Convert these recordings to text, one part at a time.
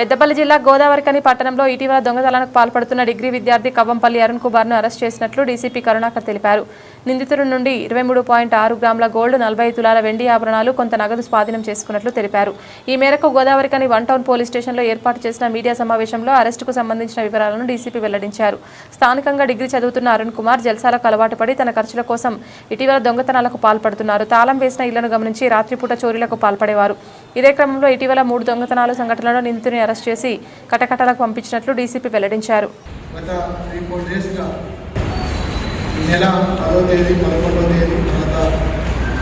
పెద్దపల్లి జిల్లా గోదావరికని పట్టణంలో ఇటీవల దొంగతనాలకు పాల్పడుతున్న డిగ్రీ విద్యార్థి కవ్వంపల్లి అరుణ్ కుమార్ను అరెస్ట్ చేసినట్లు డీసీపీ కరుణాకర్ తెలిపారు. నిందితుడి నుండి ఇరవై మూడు పాయింట్ ఆరు గ్రాముల గోల్డ్ నలభై తులాల వెండి ఆభరణాలు కొంత నగదు స్వాధీనం చేసుకున్నట్లు తెలిపారు. ఈ మేరకు గోదావరికని వన్ టౌన్ పోలీస్ స్టేషన్లో ఏర్పాటు చేసిన మీడియా సమావేశంలో అరెస్టుకు సంబంధించిన వివరాలను డీసీపీ వెల్లడించారు. స్థానికంగా డిగ్రీ చదువుతున్న అరుణ్ కుమార్ జల్సాలకు అలవాటు పడి తన ఖర్చుల కోసం ఇటీవల దొంగతనాలకు పాల్పడుతున్నారు. తాళం వేసిన ఇళ్ళను గమనించి రాత్రిపూట చోరీలకు పాల్పడేవారు. ఇదే క్రమంలో ఇటీవల మూడు దొంగతనాలు సంఘటనలో నిందితుని అరెస్ట్ చేసి కటకటాలకు పంపించినట్లు డీసీపీ వెల్లడించారు. గత త్రీ ఫోర్ డేస్గా ఈ నెల పదో తేదీ పదకొండవ తేదీ తర్వాత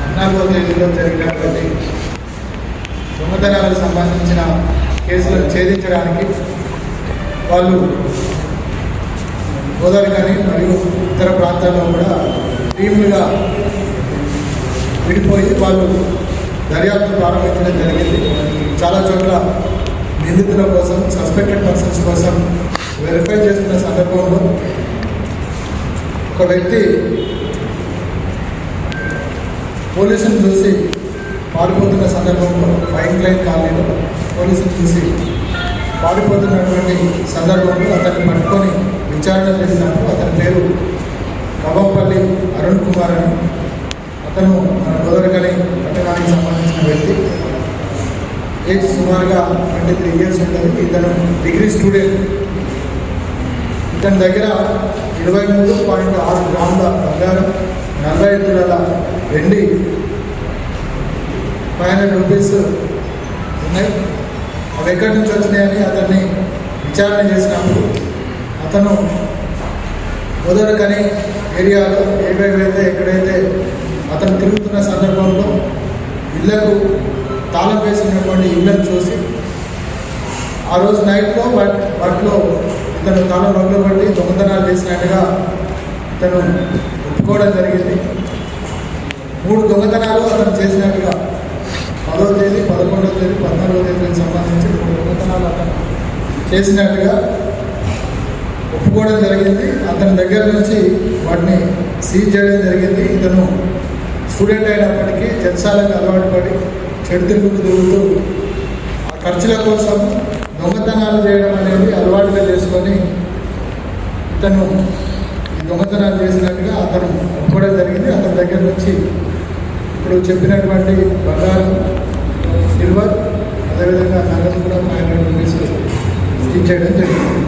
పద్నాలుగో తేదీలో జరిగినటువంటి దొంగతనాలకు సంబంధించిన కేసులను ఛేదించడానికి వాళ్ళు గోదావరి కానీ మరియు ఇతర ప్రాంతాల్లో కూడా టీములుగా విడిపోయి వాళ్ళు దర్యాప్తు ప్రారంభించడం జరిగింది. చాలా చోట్ల నిందితుల కోసం సస్పెక్టెడ్ పర్సన్స్ కోసం వెరిఫై చేస్తున్న సందర్భంలో ఒక వ్యక్తి పోలీసును చూసి పారిపోతున్న సందర్భంలో ఫైన్ క్లైన్ కాలనీలో పోలీసులు చూసి పారిపోతున్నటువంటి సందర్భంలో అతన్ని పట్టుకొని విచారణ చేసినప్పుడు అతని పేరు కవంపల్లి అరుణ్ కుమార్ అని. అతను మన గోదరకని పట్టణానికి సంబంధించిన వ్యక్తి. ఏజ్ సుమారుగా ట్వంటీ త్రీ ఇయర్స్ ఉంటుంది ఇతను డిగ్రీ స్టూడెంట్ ఇతని దగ్గర ఇరవై మూడు పాయింట్ ఆరు గ్రాముల బంగారం నలభై ఐదు తులాల వెండి ఫైవ్ హండ్రెడ్ రూపీస్ ఉన్నాయి. అవి ఎక్కడి నుంచి వచ్చినాయని అతన్ని విచారణ చేసినప్పుడు అతను గోదావరికని ఏరియాలో ఏవేవైతే ఎక్కడైతే అతను తిరుగుతున్న సందర్భంలో ఇళ్ళకు చూసి ఆ రోజు నైట్లో బట్ వాటిలో ఇతను రంగులు పడి దొంగతనాలు చేసినట్టుగా ఇతను ఒప్పుకోవడం జరిగింది. మూడు దొంగతనాలు అతను చేసినట్టుగా పదో తేదీ పదకొండవ తేదీ పద్నాలుగో తేదీకి సంబంధించి మూడు దొంగతనాలు అతను చేసినట్టుగా ఒప్పుకోవడం జరిగింది. అతని దగ్గర నుంచి వాటిని సీజ్ చేయడం జరిగింది. ఇతను స్టూడెంట్ అయినప్పటికీ జల్సాలకు అలవాటు పడి చెడు తిరుగుతూ తిరుగుతూ ఖర్చుల కోసం దొంగతనాలు చేయడం అనేది అలవాటుగా చేసుకొని ఇతను దొంగతనాలు చేసినట్టుగా అతను ఒప్పుకోవడం జరిగింది. అతని దగ్గర నుంచి ఇప్పుడు చెప్పినటువంటి బంగారం సిల్వర్ అదేవిధంగా నగదు కూడా ఫైవ్ హండ్రెడ్ రూపీస్ చేయడం జరిగింది.